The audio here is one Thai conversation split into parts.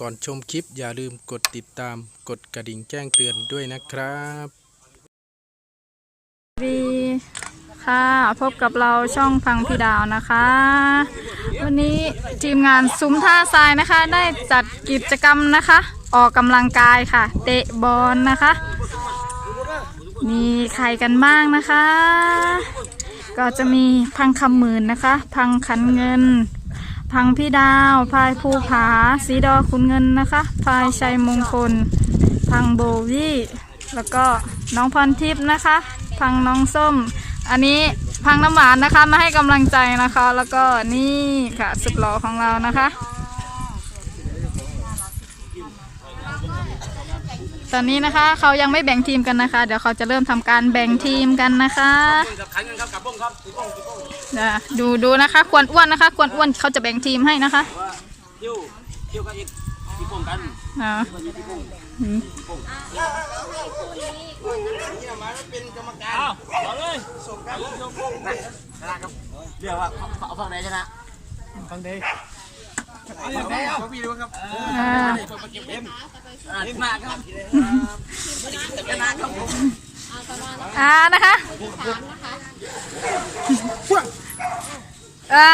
ก่อนชมคลิปอย่าลืมกดติดตามกดกระดิ่งแจ้งเตือนด้วยนะครับสวีค่ะพบกับเราช่องพังพี่ดาวนะคะ วันนี้ทีมงานซุ้มท่าทรายนะคะ ได้จัดกิจกรรมนะคะ ออกกำลังกายค่ะ เตะบอลนะคะ มีใครกันบ้างนะคะ ก็จะมีพังคำหมื่นนะคะ พังขันเงิน พังพี่ดาวพายภูผา สีดอคุณเงินนะคะพายชัยมงคล พังโบวี่แล้วก็น้องพรทิพย์นะคะ พังน้องส้ม อันนี้พังน้ำหวานนะคะมาให้กำลังใจนะคะ แล้วก็นี่ค่ะสุดหล่อของเรานะคะ ตอนนี้นะคะเขายังไม่แบ่งทีมกันนะคะ เดี๋ยวเขาจะเริ่มทำการแบ่งทีมกันนะคะเดี๋ยวดูดูนะคะควรอ้วนนะคะควรอ้วนเขาจะแบ่งทีมให้นะคะเที่ยวเที่ยวกันอีกที่ป้องกันอ่าอ้าวเอาเลยส่งกันชนะครับเรียกว่าเอาฝั่งไหนชนะฝั่งใดฝั่งใดเอาพี่ดูครับอ่าเอ็มอ่าชนะครับ ชนะครับผมอ่านะคะอ่า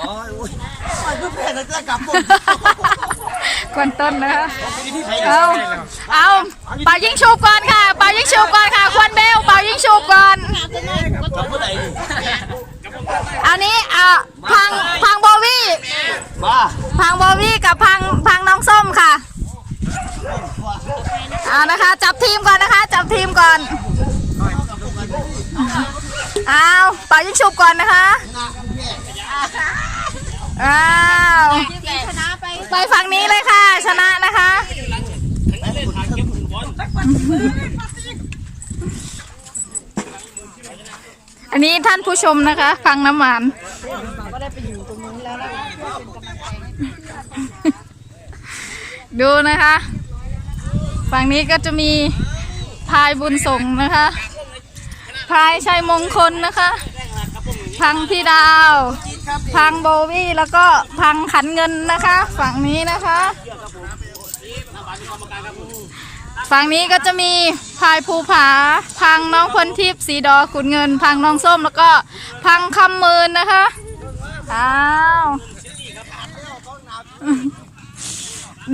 โอ้ยโอ้ยเพื่อแพ้แล้วจะกลับผมควนต้นนะคะเอาเอาเป่ายิงชูก่อนค่ะเป่ายิงชูก่อนค่ะควนเบลเป่ายิงชูก่อนกลับเมื่อไหร่ดิอันนี้อ่าพังพังโบวี่มาพังโบวี่กับพังพังน้องส้มค่ะ เอานะคะ จับทีมก่อนนะคะ จับทีมก่อนเอาเป่ายิงฉุบก่อนนะคะอ้าวไปฝั่งนี้เลยค่ะ ชนะนะคะอันนี้ท่านผู้ชมนะคะ ฟังน้ำหวานดูนะคะ ฝั่งนี้ก็จะมีพายบุญส่งนะคะพายชัยมงคลนะคะ พังพี่ดาว พังโบวี่แล้วก็พังขันเงินนะคะ ฝั่งนี้นะคะ ฝั่งนี้ก็จะมีพายภูผา พังน้องพลทิพย์สีดอขุนเงิน พังน้องส้มแล้วก็พังคำมืนนะคะอ้าว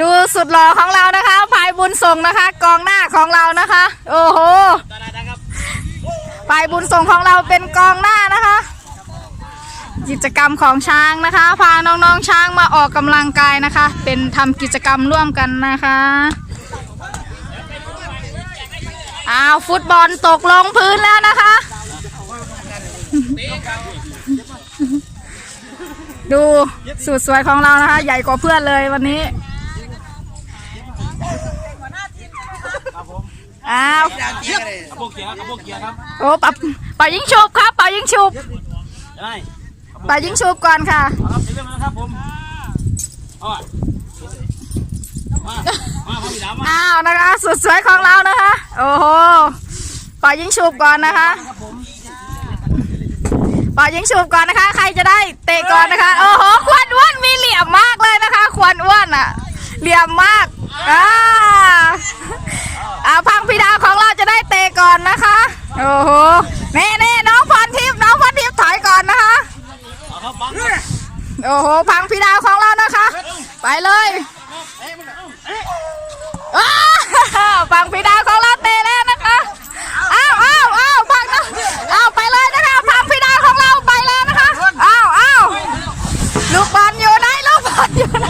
ดูสุดหล่อของเรานะคะพายบุญส่งนะคะ กองหน้าของเรานะคะ โอ้โหพายบุญส่งของเราเป็นกองหน้านะคะ กิจกรรมของช้างนะคะ พาน้องๆช้างมาออกกำลังกายนะคะ เป็นทำกิจกรรมร่วมกันนะคะอ้าวฟุตบอลตกลงพื้นแล้วนะคะ ดูสูตรสวยของเรานะคะ ใหญ่กว่าเพื่อนเลยวันนี้ อ้าวกระโปงเกียร์กระโปงเกียร์ครับโอ้ปับป่ายิงชุบครับป่ายิงชุบได้ป่ายิงชุบก่อนค่ะเอาครับเริ่มแล้วครับผมเอาอะมามาพ่อพี่ดาวมาอ้าวนะคะสุดสวยของเรานะคะ โอ้โหป่ายิงชุบก่อนนะคะป่ายิงชุบก่อนนะคะ ใครจะได้เตะก่อนนะคะ โอ้โหควนอ้วนมีเหลี่ยมมากเลยนะคะ ควนอ้วนอะเหลี่ยมมากอ่า อ่าพังพิดาของเราจะได้เตะก่อนนะคะ โอ้โหเน่เน่น้องพรทิพย์น้องพรทิพย์ถอยก่อนนะคะโอ้โหพังพิดาวของเรานะคะ ไปเลยพังพิดาวของเราเตะแล้วนะคะอ้าวอ้าวอ้าวพังนะอ้าวไปเลยนะคะ พังพิดาวของเราไปแล้วนะคะ อ้าวอ้าวลูกบอลอยู่ไหนลูกบอลอยู่ไหน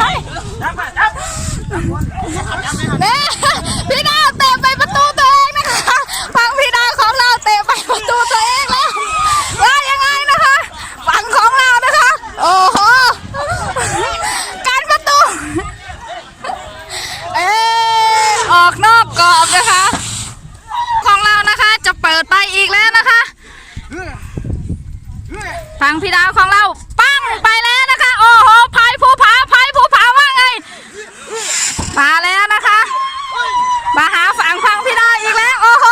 เนี่ยพี่ดาวเตะไปประตูตัวเองนะคะ พังพิดาวของเราเตะไปประตูตัวเองแล้วว่ายังไงนะคะ ฝั่งของเรานะคะ โอ้โห การประตู เออออกนอกกรอบนะคะ ของเรานะคะจะเปิดไปอีกแล้วนะคะ ทางพี่ดาวของเรา ปั้งไปแล้วนะคะ โอ้โหพายภูผาพายภูผาว่าไง มาแล้วนะคะ มาหาฝั่งพังพี่ดาวอีกแล้ว โอ้โห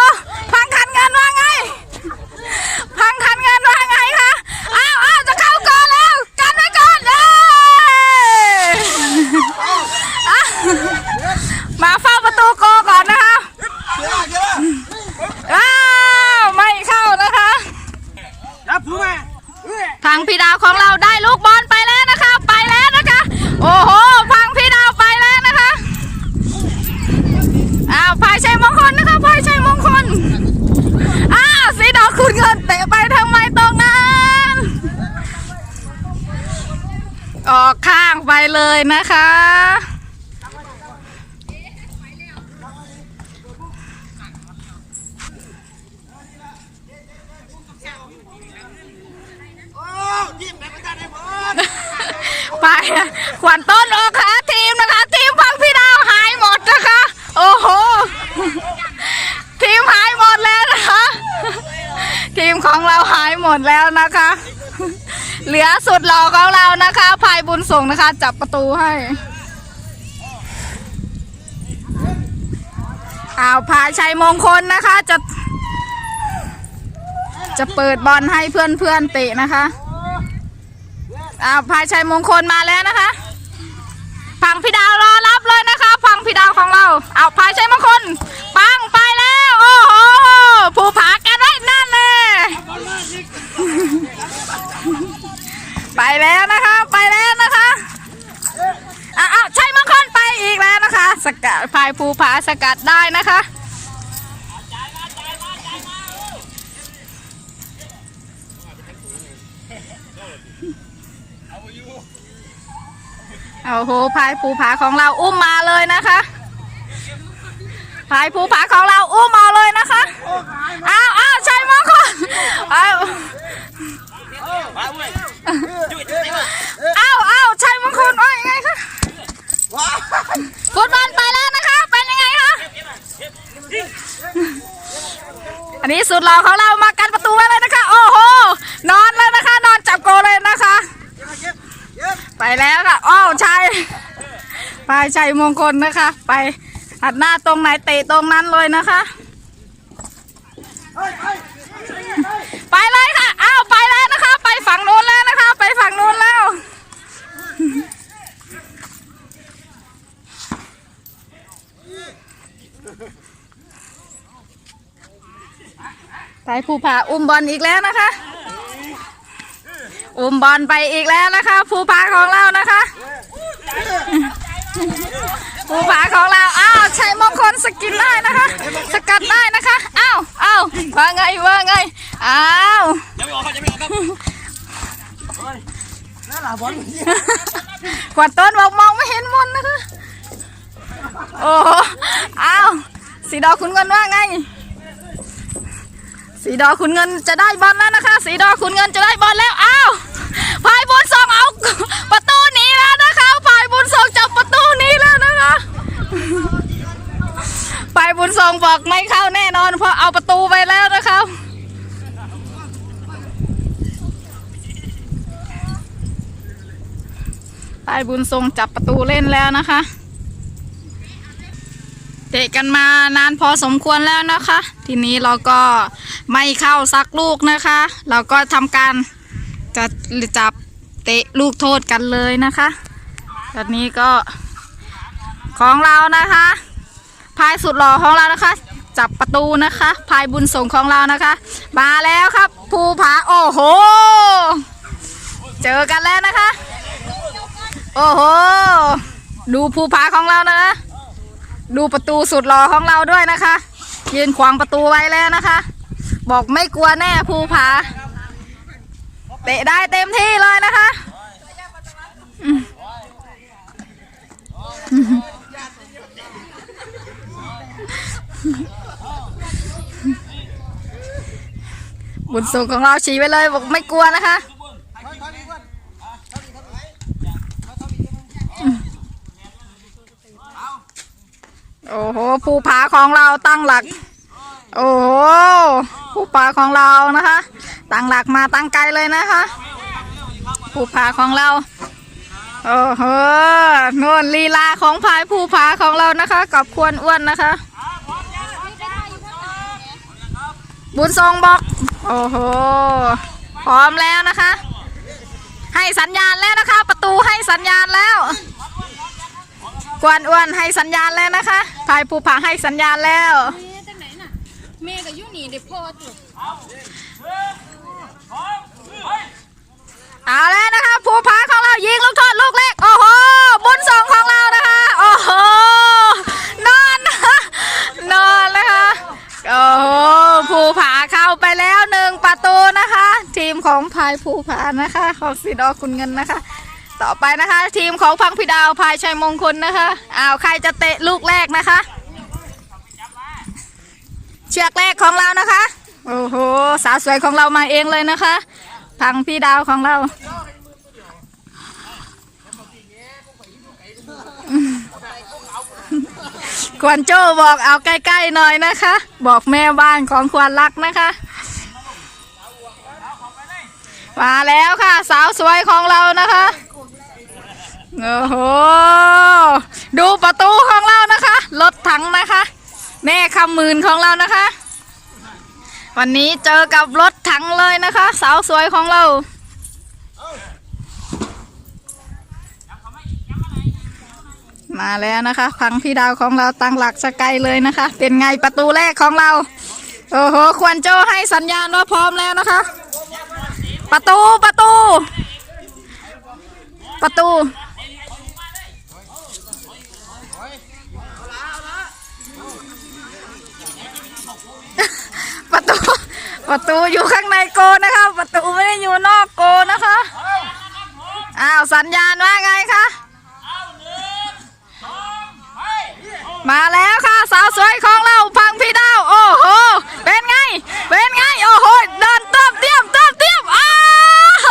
พังคันเงินว่าไง พังคันเงินว่าไงคะ อ้าวอ้าวจะเข้าก่อนแล้ว กันไว้ก่อนเอ้ยอ้า นะคะไปขวัญต้นโอคาทีมนะคะ ทีมพังพี่ดาวหายหมดนะคะ โอ้โห ทีมหายหมดแล้วนะคะ ทีมของเราหายหมดแล้วนะคะ เหลือสุดหล่อของเรานะคะพายบุญส่งนะคะ จับประตูให้อ้าวพายชัยมงคลนะคะ จะ จะเปิดบอลให้เพื่อนๆเตะนะคะอ้าวพายชัยมงคลมาแล้วนะคะ พังพี่ดาวรอรับเลยนะคะ พังพี่ดาวของเราเอาพายชัยมงคล ปังไปแล้ว โอ้โหผู้ผากันไว้นั่นเลยไปแล้วนะคะ ไปแล้วนะคะอ้าวอ้าวชัยมงคลไปอีกแล้วนะคะ สกัดพายภูผา สกัดได้นะคะโอ้โหพายภูผาของเราอุ้มมาเลยนะคะพายภูผาของเราอุ้มมาเลยนะคะอ้าวอ้าวชัยมงคลอ้าวอ้าวอ้าวชัยมงคลว่ายังไงคะฟุตบอลไปแล้วนะคะ เป็นยังไงคะ อันนี้สุดหล่อของเรามากันประตูไว้เลยนะคะ โอ้โห นอนเลยนะคะ นอนจับโกเลยนะคะ ไปแล้วค่ะอ้าวชัยไปชัยมงคลนะคะ ไปหัดหน้าตรงไหนเตะตรงนั้นเลยนะคะ ไปเลยค่ะ อ้าวไปแล้วนะคะ ไปฝั่งนู้นแล้วนะคะ ไปฝั่งนู้นแล้ว ไปภูผาอุ้มบอลอีกแล้วนะคะ อุ้มบอลไปอีกแล้วนะคะ ภูผาของเรานะคะ ภูผาของเรา อ้าวชัยมงคลสกินได้นะคะ สกัดได้นะคะ อ้าวอ้าวว่าไงว่าไง อ้าวยังไม่ออกครับยังไม่ออกครับขวัญต้นบอกมองไม่เห็นมนนะคะ โอ้โหอ้าวสีดอคุณเงินว่าไง สีดอคุณเงินจะได้บอลแล้วนะคะ สีดอคุณเงินจะได้บอลแล้วอ้าวพายบุญส่งเอาประตูนี้แล้วนะคะพายบุญส่งจับประตูนี้แล้วนะคะพายบุญส่งบอกไม่เข้าแน่นอน เพราะเอาประตูไปแล้วนะคะพายบุญส่งจับประตูเล่นแล้วนะคะ เตะกันมานานพอสมควรแล้วนะคะ ทีนี้เราก็ไม่เข้าสักลูกนะคะ เราก็ทำการจะจับเตะลูกโทษกันเลยนะคะตอนนี้ก็ของเรานะคะพายสุดหล่อของเรานะคะ จับประตูนะคะพายบุญส่งของเรานะคะ มาแล้วครับ ภูผาโอ้โห เจอกันแล้วนะคะ โอ้โห ดูภูผาของเรานะคะ ดูประตูสุดหล่อของเราด้วยนะคะ ยืนขวางประตูไว้แล้วนะคะ บอกไม่กลัวแน่ภูผาเตะได้เต็มที่เลยนะคะบุญส่งของเราฉีไปเลยบอกไม่กลัวนะคะ โอ้โหภูผาของเราตั้งหลัก โอ้โหภูผาของเรานะคะ ตั้งหลักมาตั้งไกลเลยนะคะภูผาของเราโอ้โหนวลลีลาของพายภูผาของเรานะคะ กับควรอ้วนนะคะ บุญทรงบอก โอ้โห พร้อมแล้วนะคะ ให้สัญญาณแล้วนะคะ ประตูให้สัญญาณแล้ว กวนอ้วนให้สัญญาณแล้วนะคะพายภูผาให้สัญญาณแล้วแม่จังไหนน่ะแม่ก็อยู่นี่เด็กพ่อจุเอาแล้วนะคะภูผาของเรายิงลูกโทษลูกเล็ก โอ้โห บุญส่งของเรานะคะ โอ้โห นอนนะคะนอนนะคะ โอ้โหภูผาเข้าไปแล้วหนึ่งประตูนะคะ ทีมของพายภูผานะคะ ของสีดอคุณเงินนะคะ ต่อไปนะคะ ทีมของพังพี่ดาวพายชัยมงคลนะคะอ้าวใครจะเตะลูกแรกนะคะ เชือกแรกของเรานะคะ โอ้โหสาวสวยของเรามาเองเลยนะคะ พังพี่ดาวของเราควรโจ้บอกเอาใกล้ๆหน่อยนะคะ บอกแม่บ้านของควรรักนะคะมาแล้วค่ะ สาวสวยของเรานะคะ โอ้โห ดูประตูของเรานะคะ รถถังนะคะ แม่คำหมื่นของเรานะคะ วันนี้เจอกับรถถังเลยนะคะ สาวสวยของเรา มาแล้วนะคะพังพี่ดาวของเราตั้งหลักสกายเลยนะคะ เป็นไงประตูแรกของเรา โอ้โห ควรโจให้สัญญาณว่าพร้อมแล้วนะคะ ประตูประตู ประตู ประตูอยู่ข้างในโกนะคะประตูไม่ได้อยู่นอกโกนะคะอ้าวสัญญาณว่าไงคะมาแล้วค่ะ สาวสวยของเราพังพี่ดาวโอ้โหเป็นไง เป็นไงโอ้โหเดินเติมเตรียมเติมเตรียมอ้าว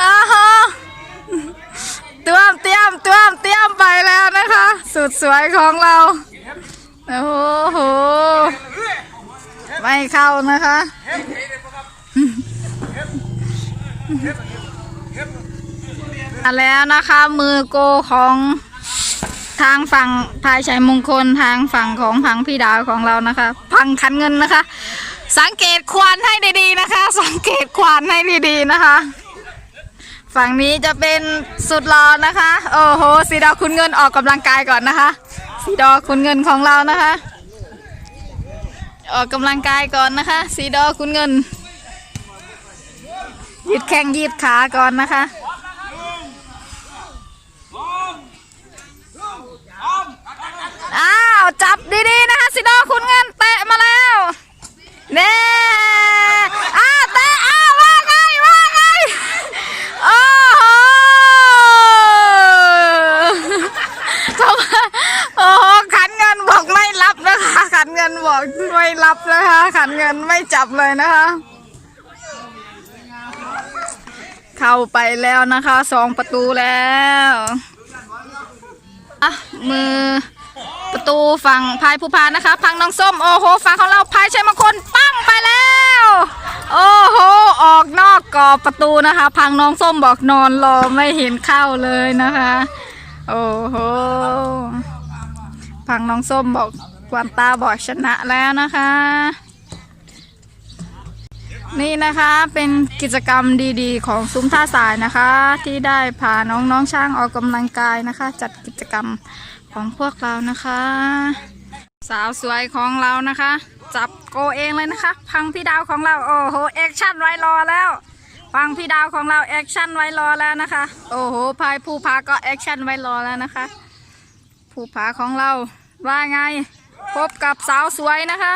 อ้าวเตรียมเตรียมเตรียมเตรียมไปแล้วนะคะ สุดสวยของเรา โอ้โห ไม่เข้านะคะมาแล้วนะคะ มือโกของทางฝั่งพายชัยมงคลทางฝั่งของพังพี่ดาวของเรานะคะ พังคันเงินนะคะ สังเกตควานให้ดีๆนะคะ สังเกตควานให้ดีๆนะคะ ฝั่งนี้จะเป็นสุดหล่อนะคะ โอ้โหสีดอคุณเงินออกกำลังกายก่อนนะคะสีดอคุณเงินของเรานะคะ ออกกำลังกายก่อนนะคะ สีดอคุณเงินยืดแข้งยืดขาก่อนนะคะอ้าว จับดีๆนะคะสิโดคุณเงินเตะมาแล้วเน่อ้าวเตะอ้าวว่าไงว่าไงโอ้โหทำไมโอ้โหขันเงินบอกไม่รับนะคะ ขั นเงินบอกไม่รับนะคะ ขันเงินไม่จับเลยนะคะ เข้าไปแล้วนะคะสองประตูแล้วอะมือประตูฝั่งพายผู้พานนะคะ พังน้องส้มโอ้โหฝั่งของเราพายชัยมงคลปั้งไปแล้ว โอ้โหออกนอกกรอบประตูนะคะ พังน้องส้มบอกนอนรอไม่เห็นเข้าเลยนะคะ โอ้โหพังน้องส้มบอก กวนตาบอกชนะแล้วนะคะ นี่นะคะเป็นกิจกรรมดีๆ ของซุ้มท่าสายนะคะ ที่ได้พาน้องๆช่างออกกำลังกายนะคะ จัดกิจกรรมของพวกเรานะคะ สาวสวยของเรานะคะ จับโกเองเลยนะคะ พังพี่ดาวของเราโอ้โหแอคชั่นไว้รอแล้วพังพี่ดาวของเราแอคชั่นไว้รอแล้วนะคะ โอ้โหพายผู้พาก็แอคชั่นไว้รอแล้วนะคะ ผู้พาของเราว่าไง พบกับสาวสวยนะคะ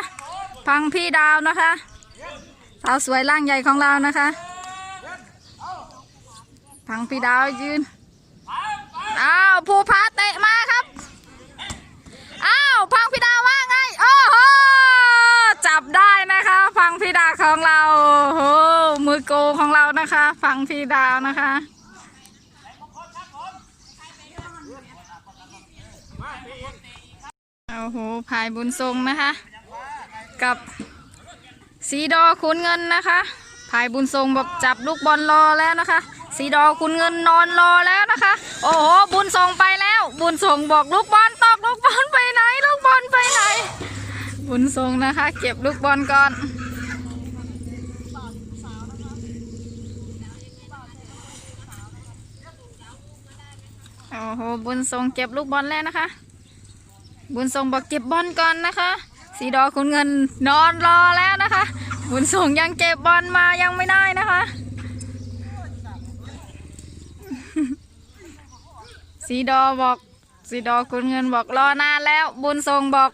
พังพี่ดาวนะคะ สาวสวยร่างใหญ่ของเรานะคะ พังพี่ดาวยืน อ้าวภูพาเตะมาครับ อ้าวพังพี่ดาวว่าไง โอ้โห จับได้นะคะ พังพี่ดาวของเรา โอ้โห มือโกของเรานะคะ พังพี่ดาวนะคะ โอ้โหพายบุญทรงนะคะ กับสีดอคุณเงินนะคะพายบุญทรงบอกจับลูกบอลรอแล้วนะคะ สีดอคุณเงินนอนรอแล้วนะคะ โอ้โห บุญทรงไปแล้ว บุญทรงบอกลูกบอลตอกลูกบอลไปไหน ลูกบอลไปไหน บุญทรงนะคะ เก็บลูกบอลก่อนโอ้โหบุญทรงเก็บลูกบอลแล้วนะคะ บุญทรงบอกเก็บบอลก่อนนะคะ สีดอคุณเงินนอนรอแล้วนะคะ บุญส่งยังเก็บบอลมายังไม่ได้นะคะ สีดอบอกสีดอคุณเงินบอกรอนานแล้ว บุญส่งบอก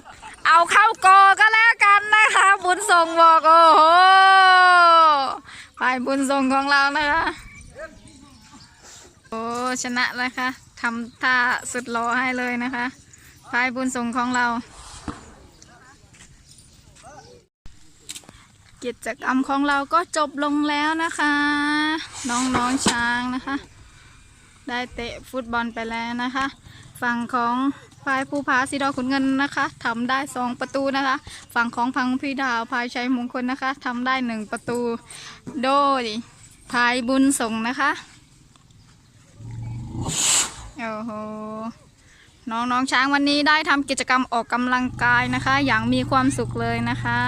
เอาเข้าโกก็แล้วกันนะคะ บุญส่งบอกโอ้โหไปบุญส่งของเรานะคะโอ้ชนะแล้วค่ะทำท่าสุดหล่อให้เลยนะคะ พายบุญส่งของเรา กิจกรรมของเราก็จบลงแล้วนะคะ น้องๆช้างนะคะ ได้เตะฟุตบอลไปแล้วนะคะ ฝั่งของพายภูผาสีดอขุนเงินนะคะทำได้สองประตูนะคะ ฝั่งของพังพีดาวพายชัยมงคลนะคะทำได้หนึ่งประตู โดยพายบุญส่งนะคะโอ้โห น้องๆช้างวันนี้ได้ทำกิจกรรมออกกำลังกายนะคะ อย่างมีความสุขเลยนะคะ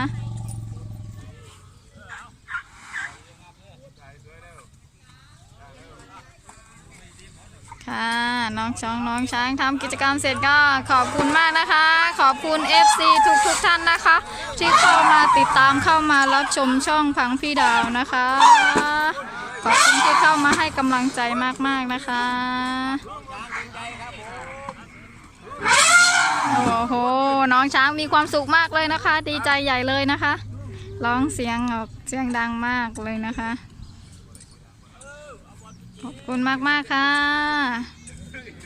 ค่ะน้องช้องน้องช้างทำกิจกรรมเสร็จก็ขอบคุณมากนะคะ ขอบคุณ FC ทุกทุกๆท่านนะคะ ที่เข้ามาติดตามเข้ามารับชมช่องพังพี่ดาวนะคะ ขอบคุณที่เข้ามาให้กำลังใจมากๆนะคะ โอ้โห น้องช้างมีความสุขมากเลยนะคะ ดีใจใหญ่เลยนะคะ ร้องเสียงออกเสียงดังมากเลยนะคะ ขอบคุณมากๆค่ะ